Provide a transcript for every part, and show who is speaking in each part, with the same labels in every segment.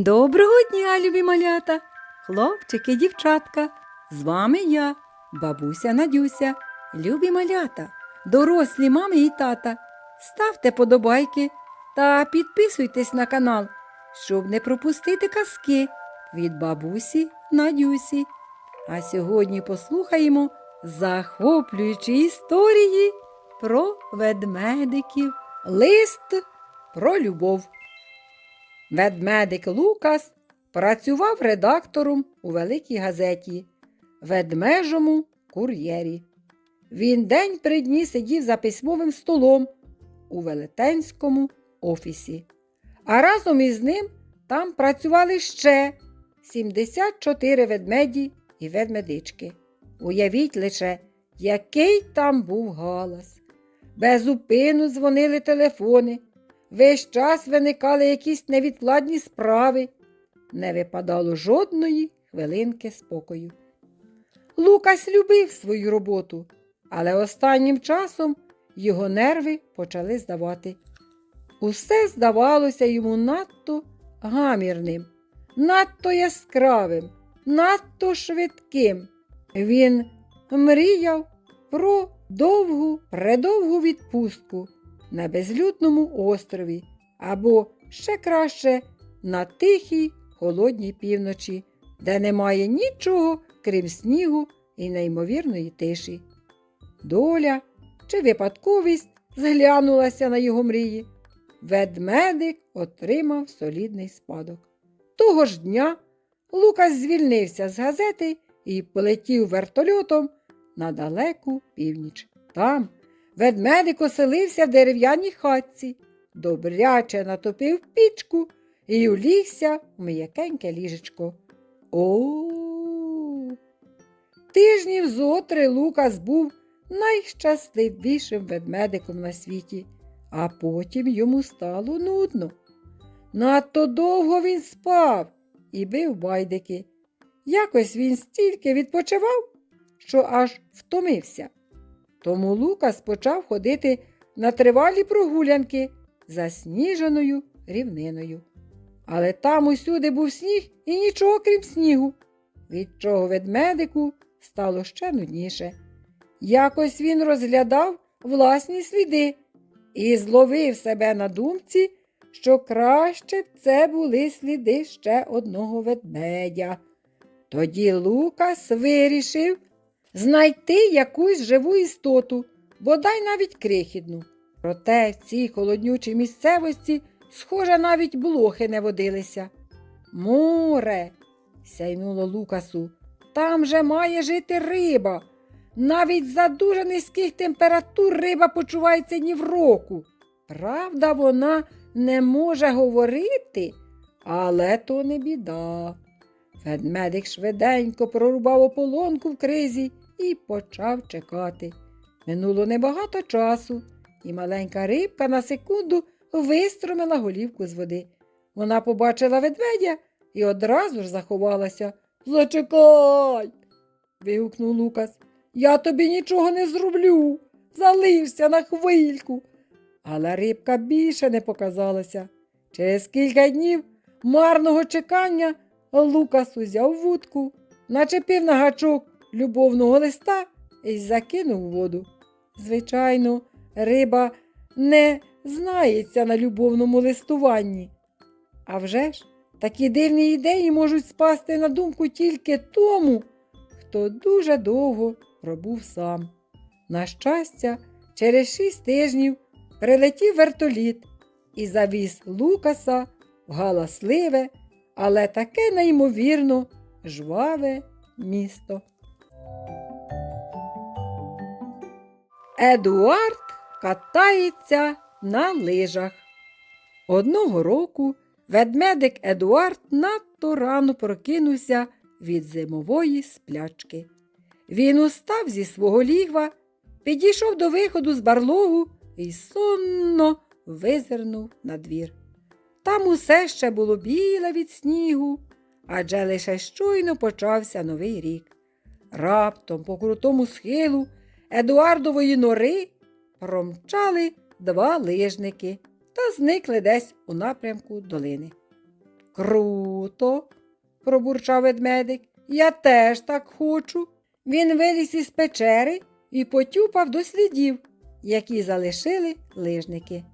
Speaker 1: Доброго дня, любі малята, хлопчики, дівчатка. З вами я, бабуся Надюся, любі малята, дорослі мами і тата. Ставте подобайки та підписуйтесь на канал, щоб не пропустити казки від бабусі Надюсі. А сьогодні послухаємо захоплюючі історії про ведмедиків. Лист про любов. Ведмедик Лукас працював редактором у великій газеті Ведмежому кур'єрі. Він день при дні сидів за письмовим столом у велетенському офісі. А разом із ним там працювали ще 74 ведмеді і ведмедички. Уявіть лише, який там був галас. Безупину дзвонили телефони. Весь час виникали якісь невідкладні справи. Не випадало жодної хвилинки спокою. Лукас любив свою роботу, але останнім часом його нерви почали здавати. Усе здавалося йому надто гамірним, надто яскравим, надто швидким. Він мріяв про довгу, предовгу відпустку на безлюдному острові або ще краще на тихій холодній півночі, де немає нічого, крім снігу і неймовірної тиші. Доля чи випадковість зглянулася на його мрії. Ведмедик отримав солідний спадок. Того ж дня Лукас звільнився з газети і полетів вертольотом на далеку північ. Там ведмедик оселився в дерев'яній хатці, добряче натопив пічку і улігся в м'якеньке ліжечко. О. Тижнів зотри Лукас був найщасливішим ведмедиком на світі, а потім йому стало нудно. Надто довго він спав і бив байдики. Якось він стільки відпочивав, що аж втомився. Тому Лукас почав ходити на тривалі прогулянки засніженою рівниною. Але там усюди був сніг і нічого крім снігу, від чого ведмедику стало ще нудніше. Якось він розглядав власні сліди і зловив себе на думці, що краще б це були сліди ще одного ведмедя. Тоді Лукас вирішив знайти якусь живу істоту, бодай навіть крихітну. Проте в цій холоднючій місцевості, схоже, навіть блохи не водилися. Море, сяйнуло Лукасу, там же має жити риба. Навіть за дуже низьких температур риба почувається ні в року. Правда, вона не може говорити, але то не біда. Ведмедик швиденько прорубав ополонку в кризі і почав чекати. Минуло небагато часу, і маленька рибка на секунду вистромила голівку з води. Вона побачила ведмедя і одразу ж заховалася. Зачекай. вигукнув Лукас. Я тобі нічого не зроблю. Залишся на хвильку. Але рибка більше не показалася. Через кілька днів марного чекання Лукас узяв вудку, начепив на гачок любовного листа і закинув воду. Звичайно, риба не знається на любовному листуванні. А вже ж, такі дивні ідеї можуть спасти на думку тільки тому, хто дуже довго пробув сам. На щастя, через шість тижнів прилетів вертоліт і завіз Лукаса в галасливе, але таке неймовірно жваве місто. Едуард катається на лижах. Одного року ведмедик Едуард надто рано прокинувся від зимової сплячки. Він устав зі свого лігва, підійшов до виходу з барлогу і сонно визирнув на двір. Там усе ще було біле від снігу, адже лише щойно почався новий рік. Раптом, по крутому схилу Едуардової нори промчали два лижники та зникли десь у напрямку долини. Круто, пробурчав ведмедик. Я теж так хочу. Він виліз із печери і потюпав до слідів, які залишили лижники.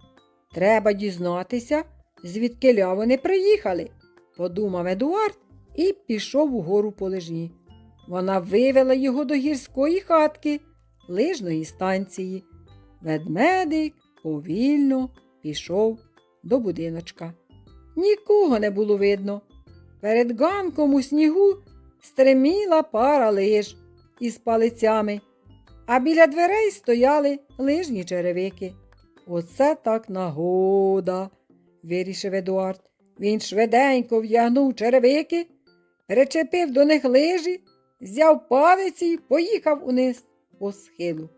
Speaker 1: Треба дізнатися, звідки вони приїхали, подумав Едуард і пішов угору по лижні. Вона вивела його до гірської хатки, лижної станції. Ведмедик повільно пішов до будиночка. Нікого не було видно. Перед ганком у снігу стриміла пара лиж із палицями, а біля дверей стояли лижні черевики. Оце так нагода, вирішив Едуард. Він швиденько в'ягнув черевики, причепив до них лижі, взяв палиці й поїхав униз по схилу.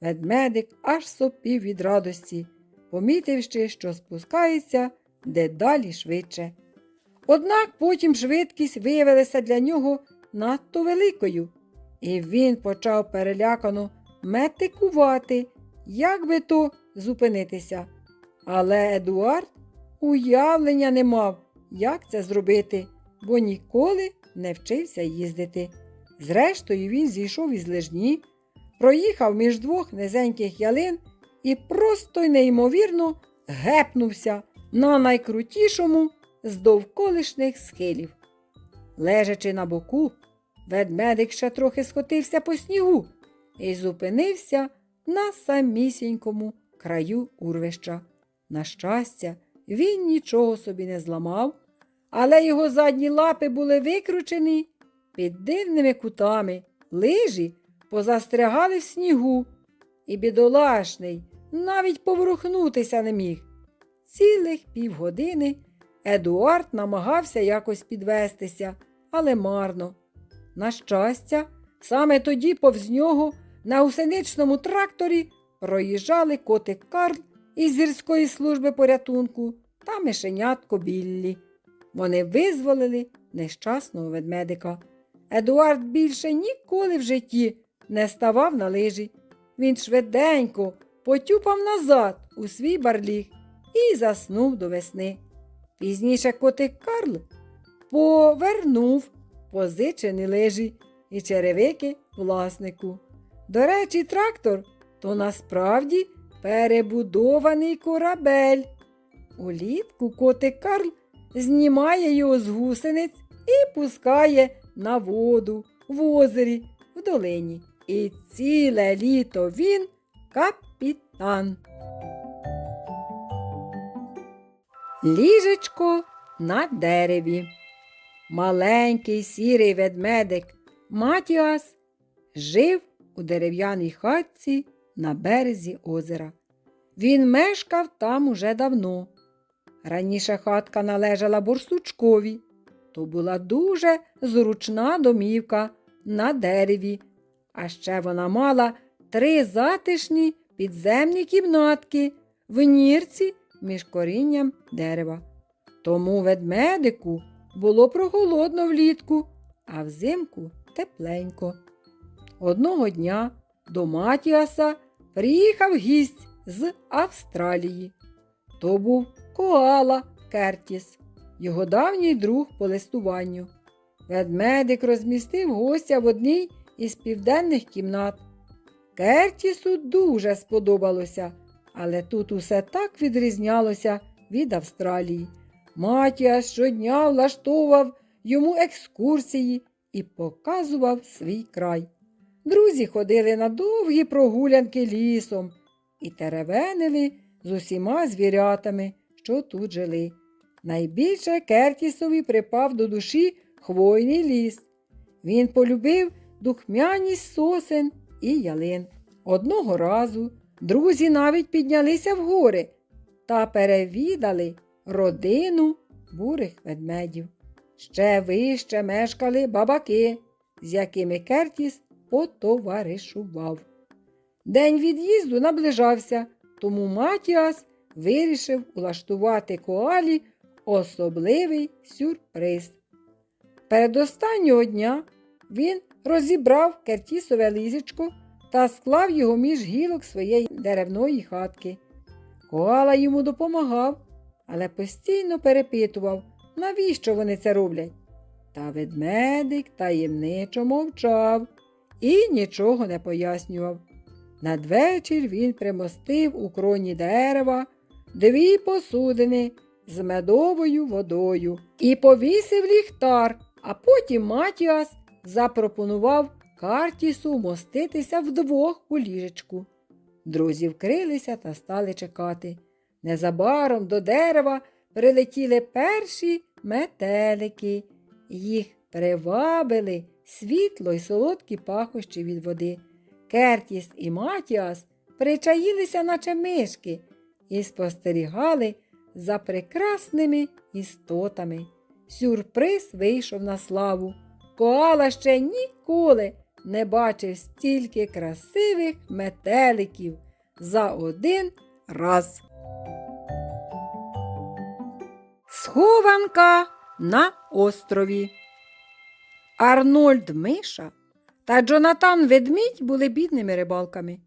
Speaker 1: Ведмедик аж сопів від радості, помітивши, що спускається дедалі швидше. Однак потім швидкість виявилася для нього надто великою, і він почав перелякано метикувати, як би то зупинитися. Але Едуард уявлення не мав, як це зробити, бо ніколи не вчився їздити. Зрештою, він зійшов із лижні, проїхав між двох низеньких ялин і просто й неймовірно гепнувся на найкрутішому з довколишніх схилів. Лежачи на боку, ведмедик ще трохи скотився по снігу і зупинився на самісінькому краю урвища. На щастя, він нічого собі не зламав, але його задні лапи були викручені під дивними кутами, лижі позастрягали в снігу, і бідолашний навіть поворухнутися не міг. Цілих півгодини Едуард намагався якось підвестися, але марно. На щастя, саме тоді повз нього на гусеничному тракторі проїжджали котик Карл із гірської служби порятунку та мишенятко Біллі. Вони визволили нещасного ведмедика. Едуард більше ніколи в житті не ставав на лижі. Він швиденько потюпав назад у свій барліг і заснув до весни. Пізніше котик Карл повернув позичені лижі і черевики власнику. До речі, трактор то насправді перебудований корабель. Улітку котик Карл знімає його з гусениць і пускає на воду в озері в долині. І ціле літо він капітан. Ліжечко на дереві. Маленький сірий ведмедик Матіас жив у дерев'яній хатці на березі озера. Він мешкав там уже давно. Раніше хатка належала борсучкові, то була дуже зручна домівка на дереві, а ще вона мала три затишні підземні кімнатки в нірці між корінням дерева. Тому ведмедику було прохолодно влітку, а взимку тепленько. Одного дня до Матіаса приїхав гість з Австралії. То був Коала Кертіс, його давній друг по листуванню. Ведмедик розмістив гостя в одній із південних кімнат. Кертісу дуже сподобалося, але тут усе так відрізнялося від Австралії. Матіас щодня влаштовував йому екскурсії і показував свій край. Друзі ходили на довгі прогулянки лісом і теревенили з усіма звірятами, що тут жили. Найбільше Кертісові припав до душі хвойний ліс. Він полюбив духмяність сосен і ялин. Одного разу друзі навіть піднялися в гори та перевідали родину бурих ведмедів. Ще вище мешкали бабаки, з якими Кертіс потоваришував. День від'їзду наближався, тому Матіас вирішив улаштувати коалі особливий сюрприз. Передостаннього дня він розібрав кертісове лізечко та склав його між гілок своєї деревної хатки. Коала йому допомагав, але постійно перепитував навіщо вони це роблять. Та ведмедик таємничо мовчав і нічого не пояснював. Надвечір він примостив у кроні дерева дві посудини з медовою водою і повісив ліхтар, а потім Матіас запропонував Картісу моститися вдвох у ліжечку. Друзі вкрилися та стали чекати. Незабаром до дерева прилетіли перші метелики. Їх привабили світло й солодкі пахощі від води. Кертіс і Матіас причаїлися, наче мишки, і спостерігали за прекрасними істотами. Сюрприз вийшов на славу. Коала ще ніколи не бачив стільки красивих метеликів за один раз. Схованка на острові. Арнольд Миша та Джонатан Ведмідь були бідними рибалками.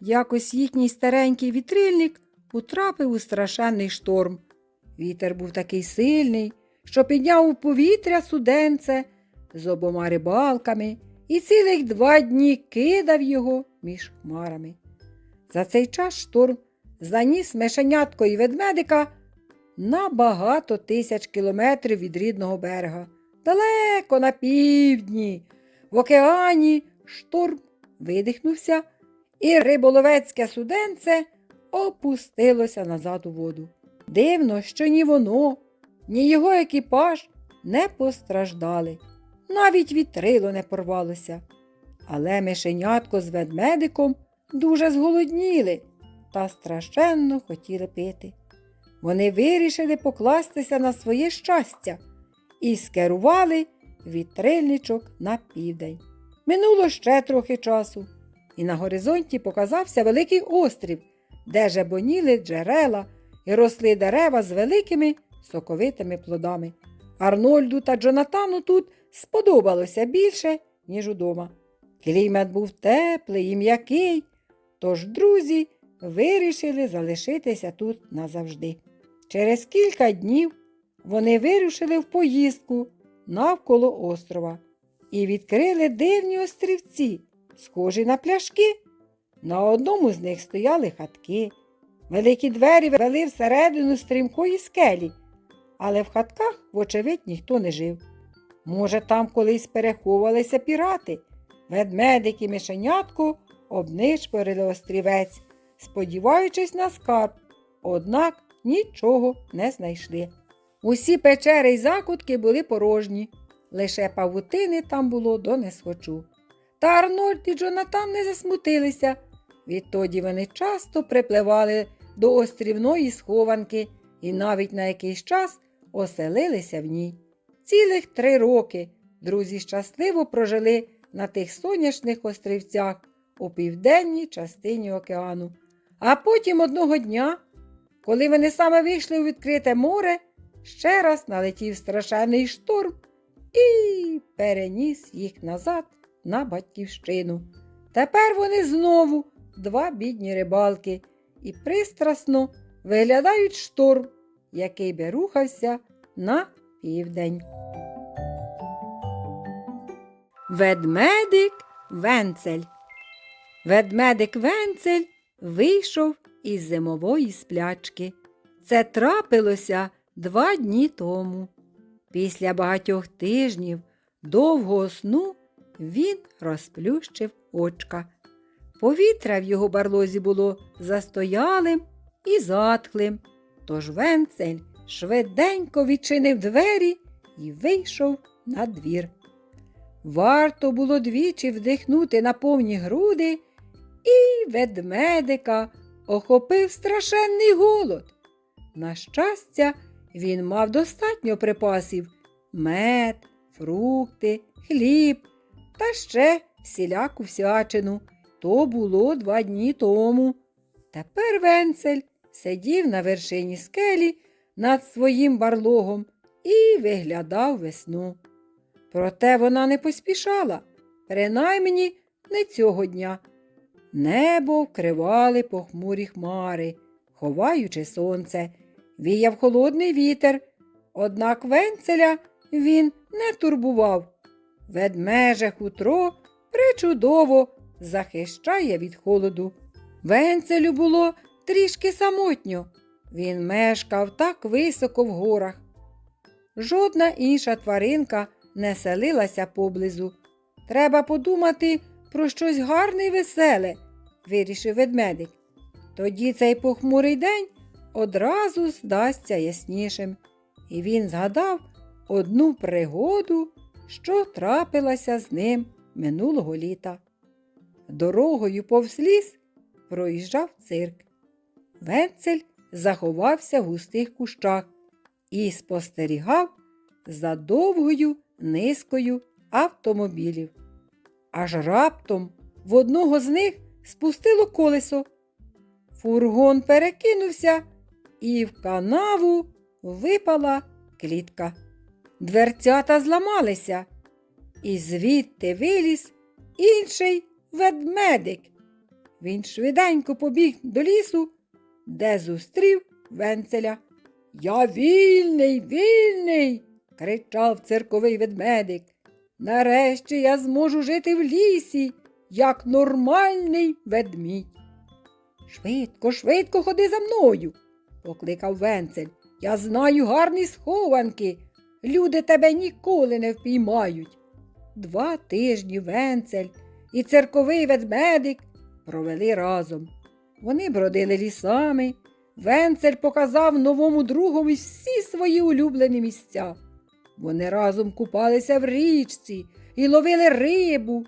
Speaker 1: Якось їхній старенький вітрильник утрапив у страшенний шторм. Вітер був такий сильний, що підняв у повітря суденце з обома рибалками і цілих два дні кидав його між хмарами. За цей час шторм заніс мешенятко і ведмедика на багато тисяч кілометрів від рідного берега. Далеко на півдні, в океані шторм видихнувся, і риболовецьке суденце опустилося назад у воду. Дивно, що ні воно, ні його екіпаж не постраждали, навіть вітрило не порвалося. Але мишенятко з ведмедиком дуже зголодніли та страшенно хотіли пити. Вони вирішили покластися на своє щастя і скерували вітрильничок на південь. Минуло ще трохи часу, і на горизонті показався великий острів, де жебоніли джерела і росли дерева з великими соковитими плодами. Арнольду та Джонатану тут сподобалося більше, ніж удома. Клімат був теплий і м'який, тож друзі вирішили залишитися тут назавжди. Через кілька днів вони вирушили в поїздку навколо острова і відкрили дивні острівці, схожі на пляшки. На одному з них стояли хатки. Великі двері вели всередину стрімкої скелі, але в хатках, вочевидь, ніхто не жив. Може, там колись переховувалися пірати, ведмедик і мишенятко обнишпорили острівець, сподіваючись на скарб, однак нічого не знайшли. Усі печери й закутки були порожні, лише павутини там було до несхочу. Та Арнольд і Джонатан не засмутилися. Відтоді вони часто припливали до острівної схованки і навіть на якийсь час оселилися в ній. Цілих три роки друзі щасливо прожили на тих сонячних острівцях у південній частині океану. А потім одного дня, коли вони саме вийшли у відкрите море, ще раз налетів страшенний шторм і переніс їх назад на батьківщину. Тепер вони знову два бідні рибалки і пристрасно виглядають шторм, який би рухався на південь. Ведмедик Венцель. Ведмедик Венцель вийшов із зимової сплячки. Це трапилося два дні тому. Після багатьох тижнів довгого сну він розплющив очка. Повітря в його барлозі було застоялим і затхлим, тож Венцель швиденько відчинив двері і вийшов на двір. Варто було двічі вдихнути на повні груди, і ведмедика охопив страшенний голод. На щастя, він мав достатньо припасів мед, фрукти, хліб та ще всіляку всячину. То було два дні тому. Тепер Венцель сидів на вершині скелі над своїм барлогом і виглядав весну. Проте вона не поспішала, принаймні не цього дня. Небо вкривали похмурі хмари, ховаючи сонце, віяв холодний вітер, Однак венцеля він не турбував. Ведмеже хутро причудово захищає від холоду. Венцелю було трішки самотньо. Він мешкав так високо в горах. Жодна інша тваринка не селилася поблизу. Треба подумати про щось гарне й веселе, вирішив ведмедик. Тоді цей похмурий день одразу здасться яснішим. І він згадав одну пригоду, що трапилася з ним минулого літа. Дорогою повз ліс проїжджав цирк. Венцель заховався в густих кущах і спостерігав за довгою низкою автомобілів. Аж раптом в одного з них спустило колесо. Фургон перекинувся, і в канаву випала клітка. Дверцята зламалися, і звідти виліз інший ведмедик. Він швиденько побіг до лісу, де зустрів венцеля. Я вільний, вільний. кричав цирковий ведмедик. Нарешті я зможу жити в лісі, як нормальний ведмідь. Швидко, швидко ходи за мною, покликав венцель. Я знаю гарні схованки. Люди тебе ніколи не впіймають. Два тижні венцель і цирковий ведмедик провели разом. Вони бродили лісами. Венцель показав новому другові всі свої улюблені місця. Вони разом купалися в річці і ловили рибу,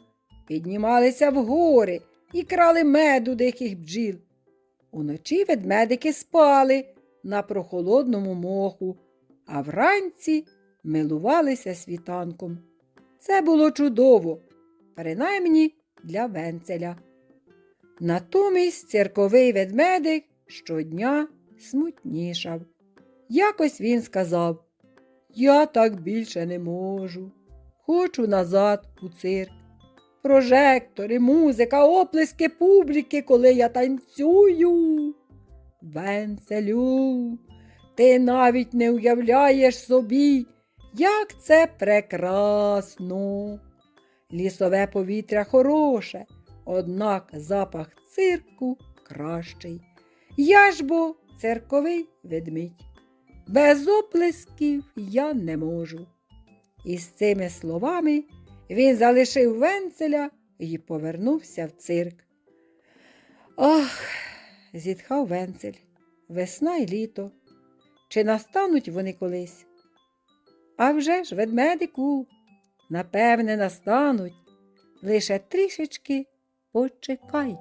Speaker 1: піднімалися в гори і крали меду диких бджіл. Уночі ведмедики спали на прохолодному моху, а вранці милувалися світанком. Це було чудово, принаймні для венцеля. Натомість церковий ведмедик щодня смутнішав. Якось він сказав Я так більше не можу. Хочу назад у цирк. Прожектори, музика, оплески публіки, коли я танцюю. Венцелю, ти навіть не уявляєш собі, як це прекрасно. Лісове повітря хороше, однак запах цирку кращий. Я ж бо цирковий ведмідь. Без оплесків я не можу. І з цими словами він залишив венцеля і повернувся в цирк. Ах, зітхав венцель, весна й літо. Чи настануть вони колись? А вже ж, ведмедику, напевне, настануть. Лише трішечки почекай.